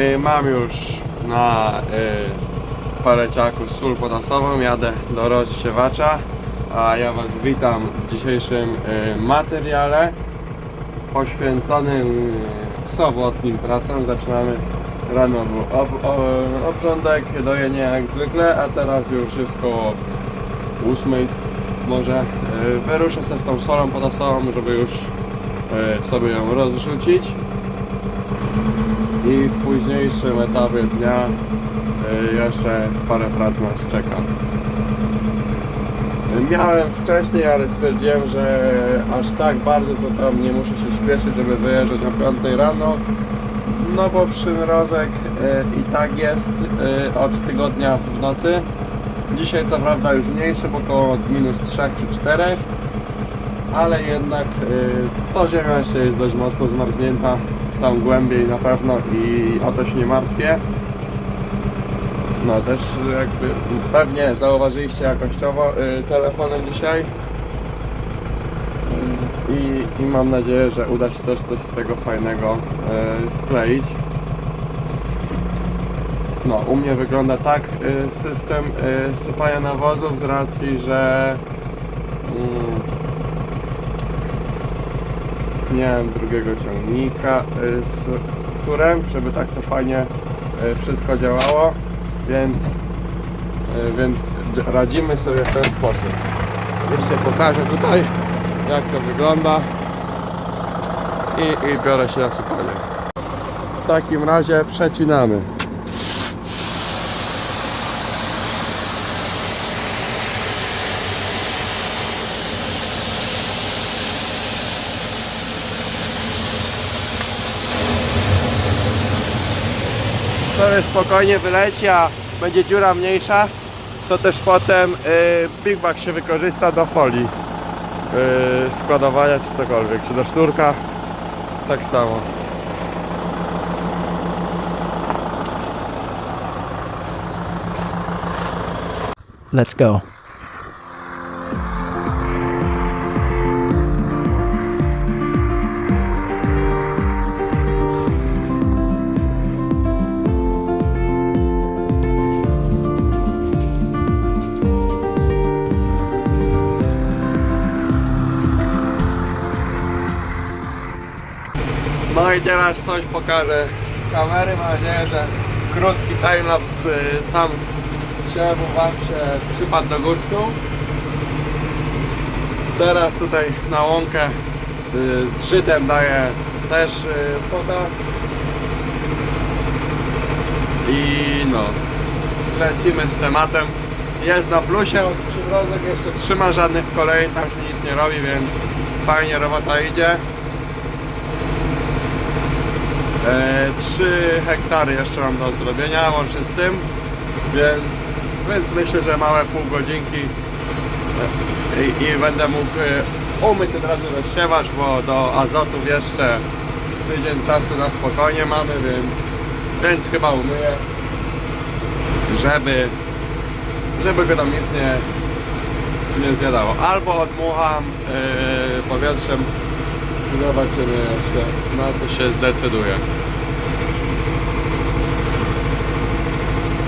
Y, Mam już na y, paleciaku sól potasową, jadę do rozsiewacza, a ja Was witam w dzisiejszym y, materiale poświęconym y, sobotnim pracom. Zaczynamy rano ob, o, obrządek, dojenie jak zwykle, a teraz już jest koło 8 może y, wyruszę się z tą solą potasową, żeby już sobie ją rozrzucić i w późniejszym etapie dnia y, jeszcze parę prac nas czeka. Miałem wcześniej, ale stwierdziłem, że aż tak bardzo to tam nie muszę się śpieszyć, żeby wyjeżdżać o 5 rano. No bo przymrozek y, i tak jest y, od tygodnia w nocy. Dzisiaj co prawda już mniejszy, bo około minus 3 czy 4 ale jednak to ziemia jeszcze jest dość mocno zmarznięta tam głębiej na pewno i o to się nie martwię. No też jakby pewnie zauważyliście jakościowo y, dzisiaj Y, i, i mam nadzieję, że uda się też coś z tego fajnego y, skleić. No, u mnie wygląda tak y, system y, sypania nawozów z racji, że mm, mam drugiego ciągnika y, z którym, żeby tak to fajnie y, wszystko działało, więc, y, więc radzimy sobie w ten sposób. Jeszcze pokażę tutaj jak to wygląda i, i biorę się na sypanie. W takim razie przecinamy. Sobie spokojnie wyleci, a będzie dziura mniejsza, to też potem y, Big Bag się wykorzysta do folii y, składowania czy cokolwiek, czy do sznurka, tak samo. Let's go. Teraz coś pokażę z kamery, mam nadzieję, że krótki timelapse y, tam z siewu Wam się przypadł do gustu. Teraz tutaj na łąkę y, z żytem daję też y, potas. I no, lecimy z tematem. Jest na plusie, przymrozek jeszcze trzyma żadnych kolei, tam się nic nie robi, więc fajnie robota idzie. E, 3 hektary jeszcze mam do zrobienia łącznie z tym, więc, więc myślę, że małe pół godzinki e, i, i będę mógł e, umyć od razu rozsiewacz, bo do azotów jeszcze z tydzień czasu na spokojnie mamy, więc, więc chyba umyję, żeby, żeby go tam nic nie, nie zjadało. Albo odmucham e, powietrzem Zobaczymy jeszcze na co się zdecyduje.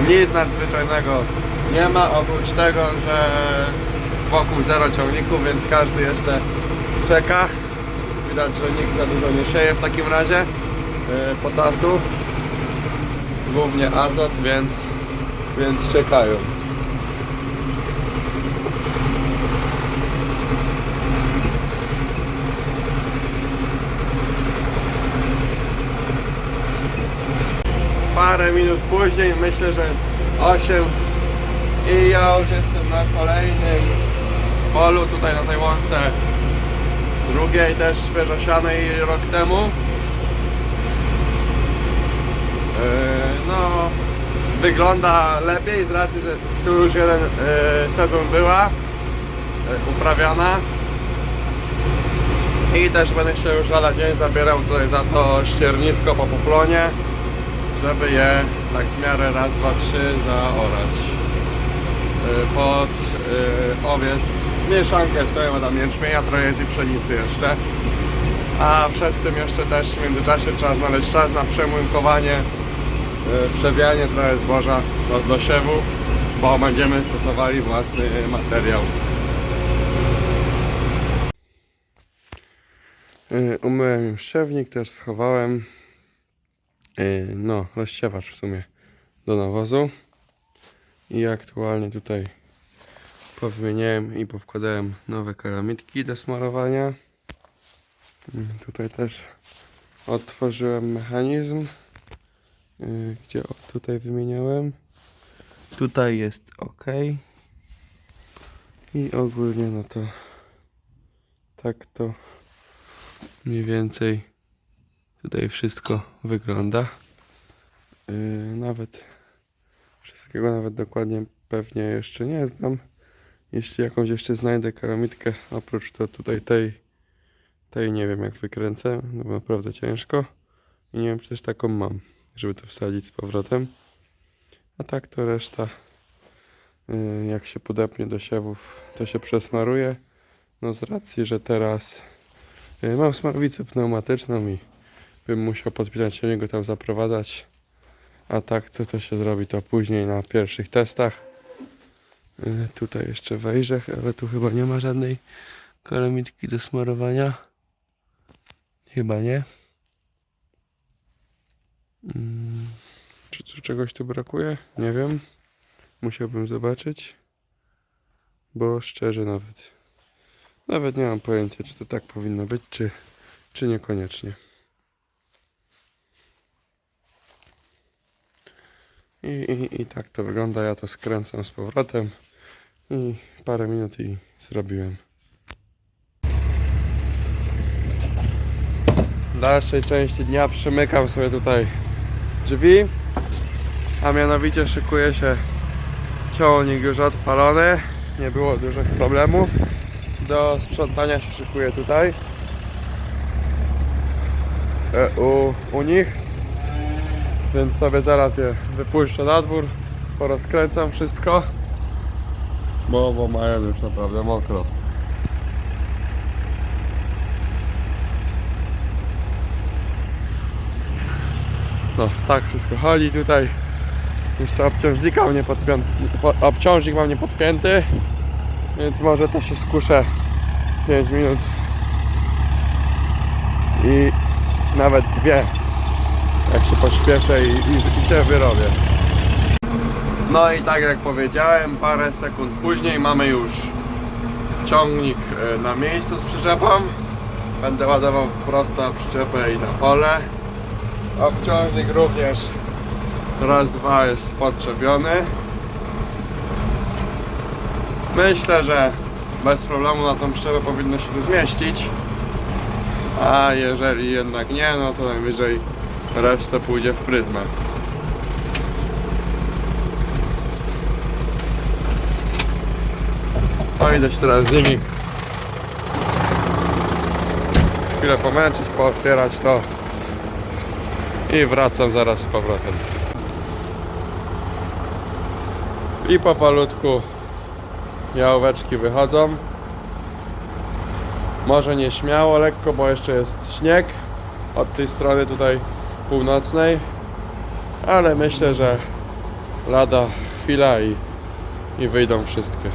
Nic nadzwyczajnego nie ma oprócz tego, że wokół zero ciągników, więc każdy jeszcze czeka. Widać, że nikt za dużo nie sieje w takim razie yy, potasu. Głównie azot, więc, więc czekają. Parę minut później, myślę, że z 8 i ja już jestem na kolejnym polu tutaj na tej łące. Drugiej też świeżosianej rok temu. Yy, no wygląda lepiej z racji, że tu już jeden yy, sezon była yy, uprawiana. I też będę się już lada dzień zabierał tutaj za to ściernisko po poplonie żeby je tak w miarę raz, dwa, trzy zaorać. Y, Pod y, owiec mieszankę sobie tam jęczmienia, trochę pszenicy jeszcze. A przed tym jeszcze też w międzyczasie trzeba znaleźć czas na przemłynkowanie przewijanie trochę zboża do, do siewu, bo będziemy stosowali własny materiał. Y, Umyłem już siewnik, też schowałem. Y, No, rozsiewacz w sumie do nawozu. I aktualnie tutaj powymieniałem i powkładałem nowe karamitki do smarowania. Mm, Tutaj też otworzyłem mechanizm, y, gdzie tutaj wymieniałem. Tutaj jest ok. I ogólnie no to tak to mniej więcej tutaj wszystko wygląda. Yy, nawet wszystkiego nawet dokładnie pewnie jeszcze nie znam. Jeśli jakąś jeszcze znajdę karamitkę, oprócz to tutaj tej, tej nie wiem jak wykręcę, no bo naprawdę ciężko. I nie wiem czy też taką mam, żeby to wsadzić z powrotem. A tak to reszta, yy, jak się podepnie do siewów, to się przesmaruje. No z racji, że teraz yy, mam smarowicę pneumatyczną i bym musiał podpinać się niego tam zaprowadzać. A tak, co to się zrobi, to później na pierwszych testach. Yy, Tutaj jeszcze wejrzę, ale tu chyba nie ma żadnej karamitki do smarowania. Chyba nie. Mm, Czy, czy czegoś tu brakuje? Nie wiem. Musiałbym zobaczyć. Bo szczerze nawet. Nawet nie mam pojęcia, czy to tak powinno być, czy, czy niekoniecznie. I, i, I tak to wygląda. Ja to skręcam z powrotem. I parę minut i zrobiłem. W dalszej części dnia przymykam sobie tutaj drzwi. A mianowicie szykuje się ciągnik już odpalony. Nie było dużych problemów. Do sprzątania się szykuje tutaj. E, U, u nich. Więc sobie zaraz je wypuszczę na dwór. Porozkręcam wszystko. Bo, bo mają już naprawdę mokro. No, tak wszystko chodzi tutaj. Jeszcze obciążnika mam nie podpięty, obciążnik mam nie podpięty, więc może to się skuszę 5 minut i nawet dwie, jak się pośpieszę i, i, i się wyrobię. No i tak jak powiedziałem, parę sekund później mamy już ciągnik e, na miejscu z przyczepą. Będę ładował wprost na przyczepę i na pole. Obciążnik również raz, dwa jest podczepiony. Myślę, że bez problemu na tą przyczepę powinno się tu zmieścić. A jeżeli jednak nie, no to najwyżej resztę pójdzie w pryzmę. No idę się teraz z nimi chwilę pomęczyć, pootwierać to i wracam zaraz z powrotem. I powolutku jałóweczki wychodzą. Może nie śmiało, lekko, bo jeszcze jest śnieg od tej strony tutaj północnej, ale myślę, że lada chwila i, i wyjdą wszystkie.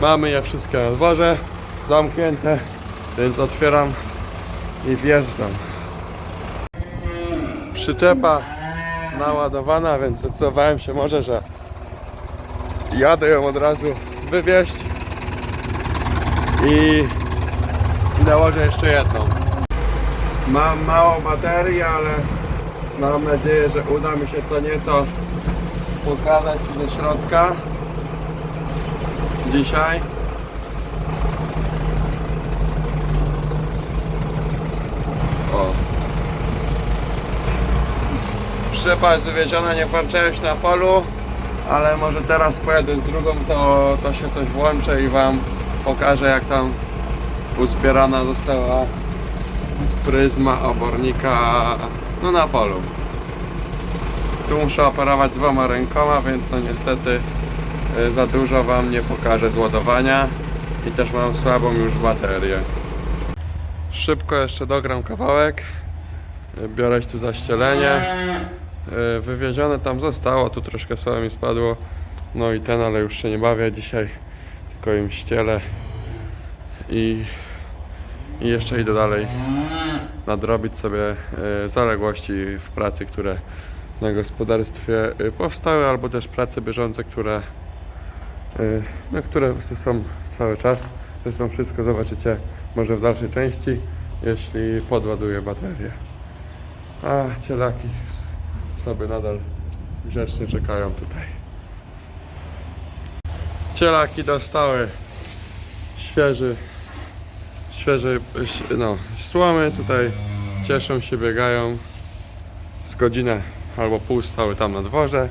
Mamy je wszystkie na dworze, zamknięte, więc otwieram i wjeżdżam. Przyczepa naładowana, więc zdecydowałem się może, że jadę ją od razu wywieźć i nałożę jeszcze jedną. Mam mało baterii, ale mam nadzieję, że uda mi się co nieco pokazać ze środka dzisiaj. O. Jest wywieziona, nie włączyłem się na polu, ale może teraz pojadę z drugą, to, to się coś włączę i Wam pokażę jak tam uzbierana została pryzma obornika no na polu. Tu muszę operować dwoma rękoma, więc no niestety y, za dużo Wam nie pokażę z ładowania. i też mam słabą już baterię. Szybko jeszcze dogram kawałek. Biorę tu zaścielenie. Y, Wywiezione tam zostało, tu troszkę słowa mi spadło. No i ten, ale już się nie bawię dzisiaj, tylko im ścielę. I, i jeszcze idę dalej nadrobić sobie y, zaległości w pracy, które na gospodarstwie y, powstały, albo też prace bieżące, które, no, które są cały czas. Zresztą wszystko zobaczycie może w dalszej części, jeśli podładuję baterię. A cielaki sobie nadal grzecznie czekają tutaj. Cielaki dostały świeży, świeży, ś- no, słomy tutaj, cieszą się, biegają z godzinę albo pół stały tam na dworze.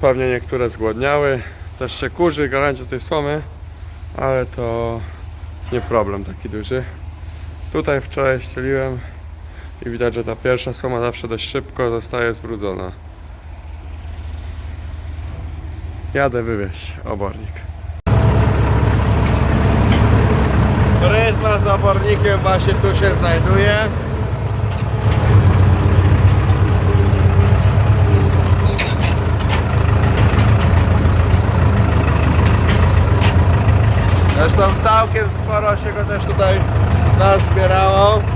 Pewnie niektóre zgłodniały, też się kurzy, garancie tej słomy, ale to nie problem taki duży. Tutaj wczoraj ścieliłem i widać, że ta pierwsza słoma zawsze dość szybko zostaje zbrudzona. Jadę wywieźć obornik. Pryzma z obornikiem właśnie tu się znajduje. Zresztą całkiem sporo się go też tutaj nazbierało.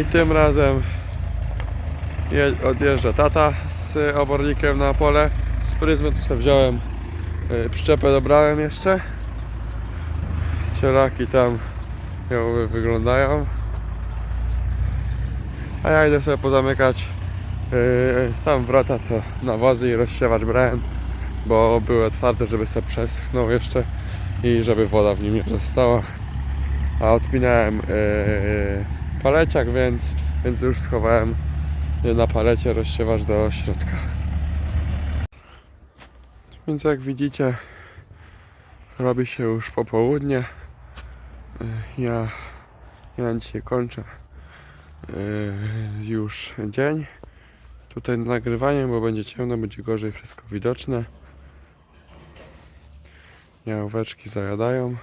I tym razem je- odjeżdża tata z obornikiem na pole. Z pryzmy tu sobie wziąłem y, przyczepę dobrałem jeszcze. Cielaki tam ją wyglądają. A ja idę sobie pozamykać y, tam wrota co nawozy i rozsiewacz brałem, bo były otwarte, żeby sobie przeschnął jeszcze i żeby woda w nim nie została. A odpinałem y, paleciak, więc, więc już schowałem na palecie rozsiewacz do środka. Więc jak widzicie, robi się już popołudnie. Ja, ja dzisiaj kończę y, już dzień. Tutaj nagrywanie, bo będzie ciemno, będzie gorzej wszystko widoczne. Jałóweczki zajadają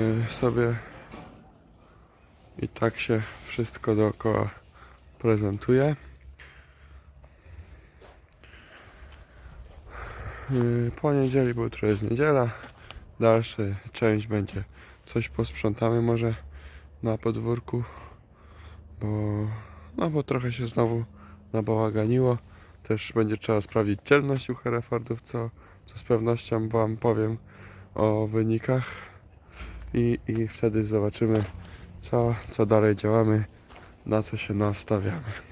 y, sobie i tak się wszystko dookoła prezentuje. Yy, Po niedzieli, bo jutro jest niedziela. Dalsza część będzie coś posprzątamy może na podwórku, bo no bo trochę się znowu nabałaganiło. Też będzie trzeba sprawdzić dzielność u Herefordów, co, co z pewnością Wam powiem o wynikach i, i wtedy zobaczymy co, co dalej działamy, na co się nastawiamy.